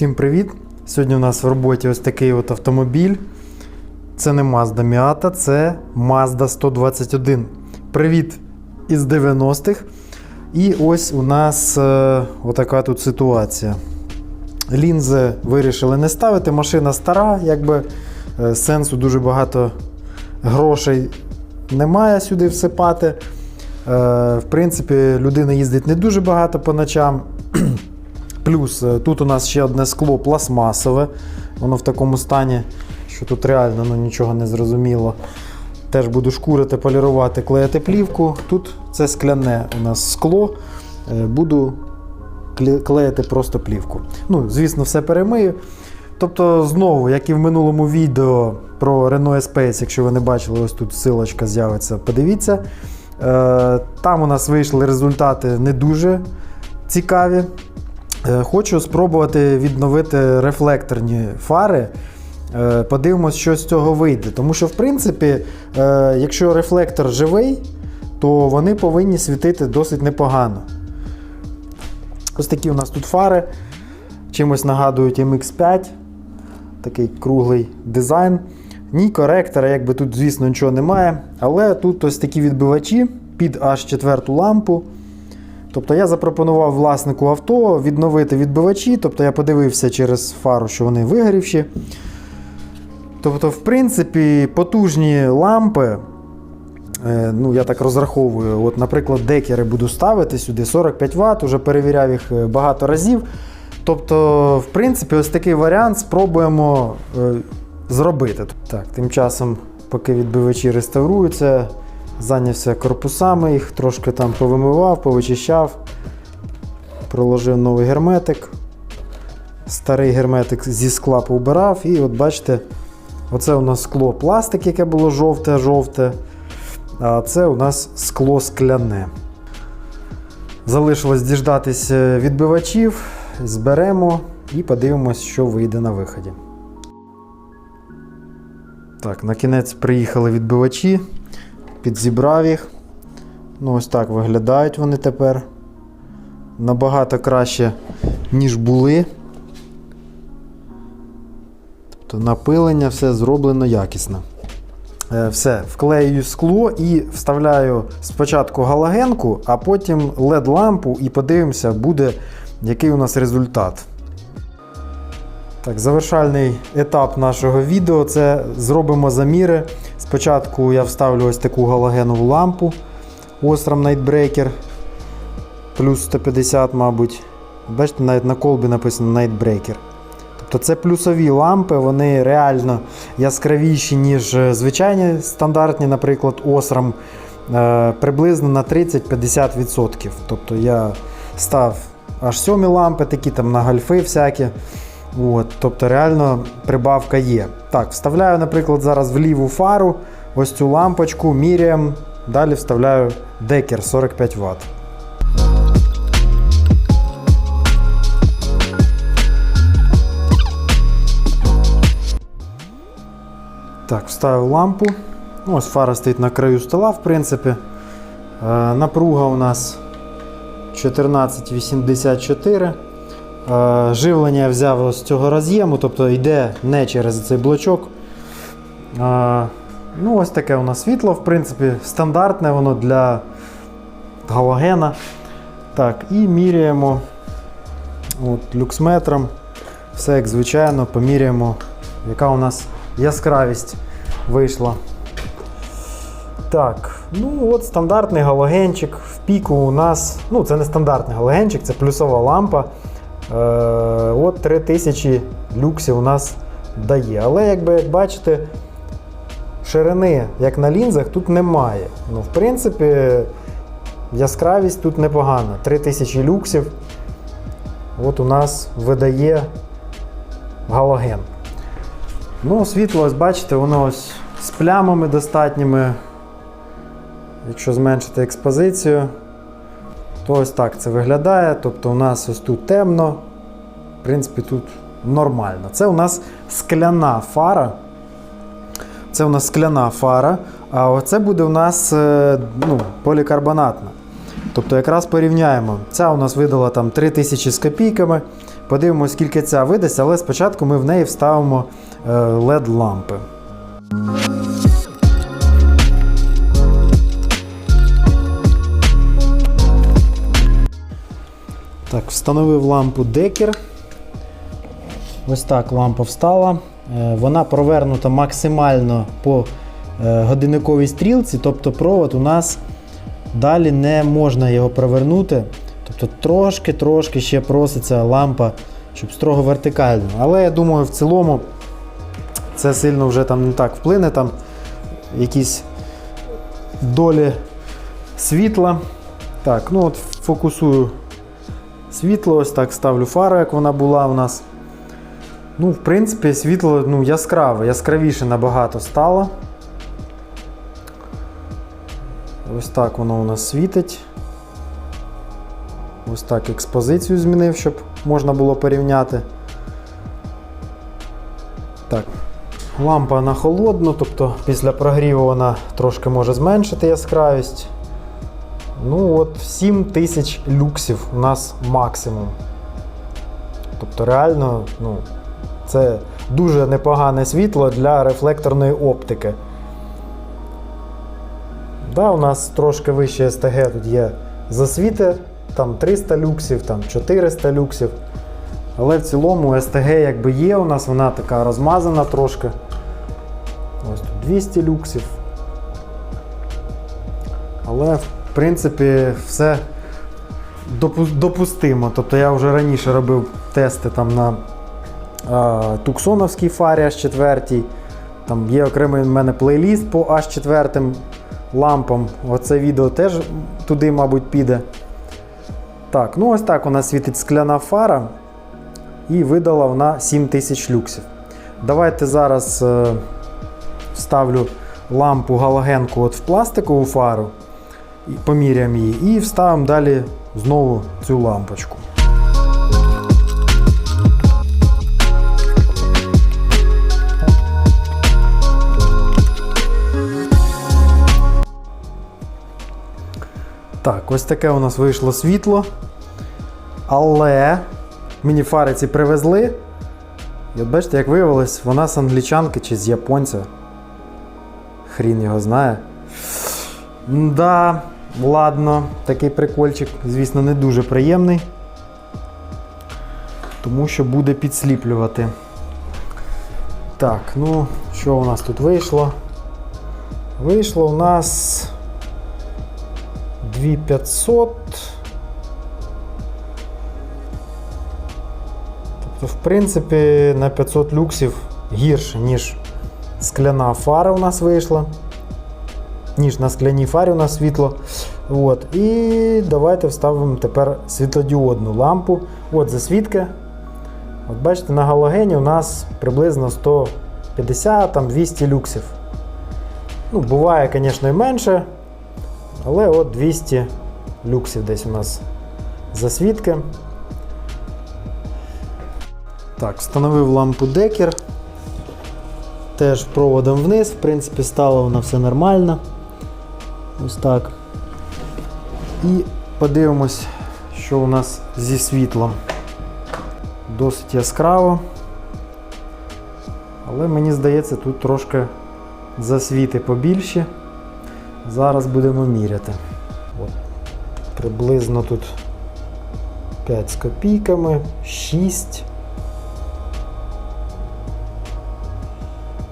Всім привіт! Сьогодні у нас в роботі ось такий от автомобіль. Це не Mazda Miata, це Mazda 121. Привіт із 90-х. І ось у нас е, отака тут ситуація. Лінзи вирішили не ставити, машина стара, якби е, сенсу дуже багато грошей немає сюди всипати. Е, в принципі, людина їздить не дуже багато по ночам. Плюс е, тут у нас ще одне скло пластмасове. Воно в такому стані, що тут реально ну, нічого не зрозуміло. Теж буду шкурити, полірувати, клеїти плівку. Тут це скляне у нас скло. Е, Буду кле- клеїти просто плівку. Ну, звісно, все перемию. Тобто, знову, як і в минулому відео про Renault Space, якщо ви не бачили, ось тут силочка з'явиться, подивіться. Е, Там у нас вийшли результати не дуже цікаві. Е, Хочу спробувати відновити рефлекторні фари. Е, Подивимось, що з цього вийде. Тому що, в принципі, е, якщо рефлектор живий, то вони повинні світити досить непогано. Ось такі у нас тут фари. Чимось нагадують MX5. Такий круглий дизайн. Ні коректора, якби тут, звісно, нічого немає. Але тут ось такі відбивачі під аж четверту лампу. Тобто я запропонував власнику авто відновити відбивачі, тобто я подивився через фару, що вони вигорівші. Тобто, в принципі, потужні лампи, е, ну, я так розраховую, от, наприклад, декери буду ставити сюди 45 Вт, вже перевіряв їх е, багато разів. Тобто, в принципі, ось такий варіант спробуємо е, зробити. Так, тим часом, поки відбивачі реставруються, зайнявся корпусами, їх трошки там повимивав, повичищав, проложив новий герметик. Старий герметик зі скла поубирав, і от бачите, оце у нас скло пластик, яке було жовте-жовте. А це у нас скло скляне. Залишилось діждатись е, відбивачів, зберемо і подивимось, що вийде на виході. Так, на кінець приїхали відбивачі, підзібрав їх. Ну, ось так виглядають вони тепер. Набагато краще, ніж були. Тобто напилення все зроблено якісно. Е, Все, вклеюю скло і вставляю спочатку галогенку, а потім LED-лампу і подивимося, буде який у нас результат. Так, завершальний етап нашого відео це зробимо заміри. Спочатку я вставлю ось таку галогенову лампу Osram Nightbreaker плюс 150, мабуть. Бачите, навіть на колбі написано Nightbreaker. Тобто це плюсові лампи, вони реально яскравіші, ніж е, звичайні стандартні, наприклад, Osram, е, приблизно на 30-50%. Тобто я став аж сьомі лампи, такі там на гальфи всякі. От, тобто реально прибавка є. Так, вставляю, наприклад, зараз в ліву фару ось цю лампочку, міряємо, далі вставляю декер 45 Вт. Так, вставив лампу. Ну, Ось фара стоїть на краю стола, в принципі. Е, напруга у нас 1484. Е, живлення я взяв з цього роз'єму, тобто йде не через цей блочок. Е, ну, ось таке у нас світло, в принципі, стандартне воно для галогена. Так, і міряємо от, люксметром. Все як звичайно, поміряємо, яка у нас яскравість вийшла. Так, ну от стандартний галогенчик. В піку у нас, ну це не стандартний галогенчик, це плюсова лампа. Е, от 3000 люксів у нас дає. Але якби як бачите, ширини, як на лінзах, тут немає. Ну, в принципі, яскравість тут непогана. 3000 люксів. От у нас видає галоген. Ну, світло, ось бачите, воно ось з плямами достатніми. Якщо зменшити експозицію, то ось так це виглядає. Тобто у нас ось тут темно, в принципі, тут нормально. Це у нас скляна фара. Це у нас скляна фара, а оце буде у нас е, ну, полікарбонатна. Тобто якраз порівняємо. Ця у нас видала там 3000 з копійками, Подивимось, скільки ця видасть, але спочатку ми в неї вставимо е, LED-лампи. Встановив лампу Декер. Ось так лампа встала. Е, Вона провернута максимально по е, годинниковій стрілці, тобто провод у нас далі не можна його провернути. Тобто трошки-трошки ще проситься лампа, щоб строго вертикально. Але я думаю, в цілому це сильно вже там не так вплине, там якісь долі світла. Так, ну от фокусую світло, ось так ставлю фару, як вона була у нас. Ну, в принципі, світло ну, яскраве, яскравіше набагато стало. Ось так воно у нас світить. Ось так експозицію змінив, щоб можна було порівняти. Так. Лампа на холодну, тобто після прогріву вона трошки може зменшити яскравість. Ну от 7000 люксів у нас максимум. Тобто реально, ну, це дуже непогане світло для рефлекторної оптики. Да, у нас трошки вище СТГ тут є засвіти, там 300 люксів, там 400 люксів. Але в цілому СТГ якби є у нас, вона така розмазана трошки. Ось тут 200 люксів. Але в принципі все допу- допустимо. Тобто я вже раніше робив тести там на а, Туксоновській фарі H4. Там є окремий в мене плейліст по H4 лампам. Оце відео теж туди, мабуть, піде. Так, ну ось так у нас світить скляна фара. І видала вона 7000 люксів. Давайте зараз е, вставлю лампу галогенку от в пластикову фару, поміряємо її, і вставимо далі знову цю лампочку. Так, ось таке у нас вийшло світло. Але мені фари ці привезли. І от бачите, як виявилось, вона з англічанки чи з японця. Хрін його знає. Да, ладно, такий прикольчик, звісно, не дуже приємний. Тому що буде підсліплювати. Так, ну, що у нас тут вийшло? Вийшло у нас 2500. Тобто, в принципі, на 500 люксів гірше, ніж скляна фара у нас вийшла. Ніж на скляній фарі у нас світло. От. І давайте вставимо тепер світлодіодну лампу. От засвідка. От бачите, на галогені у нас приблизно 150-200 люксів. Ну, Буває, звісно, і менше. Але от 200 люксів десь у нас засвідки. Так, встановив лампу декер. Теж проводом вниз, в принципі, стало вона все нормально. Ось так. І подивимось, що у нас зі світлом. Досить яскраво. Але мені здається, тут трошки засвіти побільші. Зараз будемо міряти. От. Приблизно тут 5 з копійками, 6.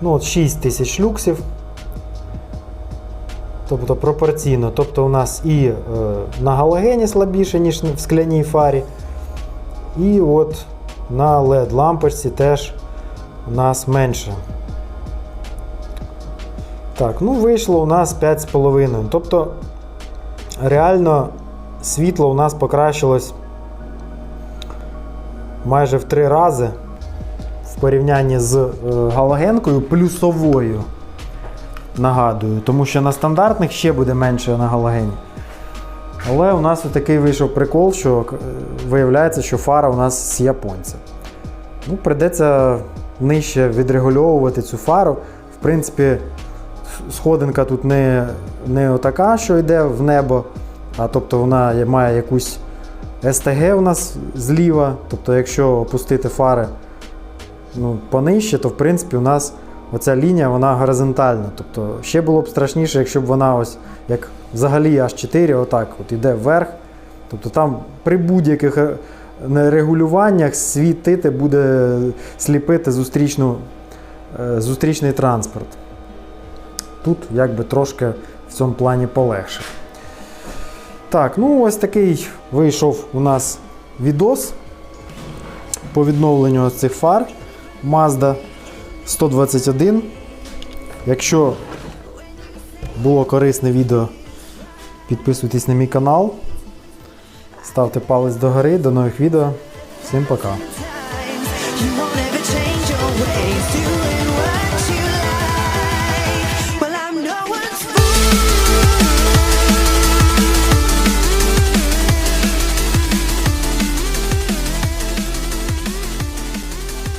Ну, от 6 тисяч люксів. Тобто пропорційно. Тобто у нас і е, на галогені слабіше, ніж в скляній фарі. І от на LED лампочці теж у нас менше. Так, ну вийшло у нас 5,5. Тобто, реально світло у нас покращилось майже в 3 рази в порівнянні з е, галогенкою плюсовою. Нагадую, тому що на стандартних ще буде менше на галогені. Але у нас такий вийшов прикол, що е, виявляється, що фара у нас з японця. Ну, Придеться нижче відрегульовувати цю фару. В принципі, сходинка тут не, не отака, що йде в небо, а тобто вона має якусь СТГ у нас зліва, тобто, якщо опустити фари ну, понижче, то в принципі у нас оця лінія вона горизонтальна. Тобто ще було б страшніше, якщо б вона ось як взагалі аж 4, отак от іде вверх. Тобто там при будь-яких е, регулюваннях світити буде сліпити зустрічну, е, зустрічний транспорт. Тут якби трошки в цьому плані полегше. Так, ну ось такий вийшов у нас відос по відновленню цих фар Mazda 121. Якщо було корисне відео, підписуйтесь на мій канал, ставте палець догори, до нових відео. Всім пока!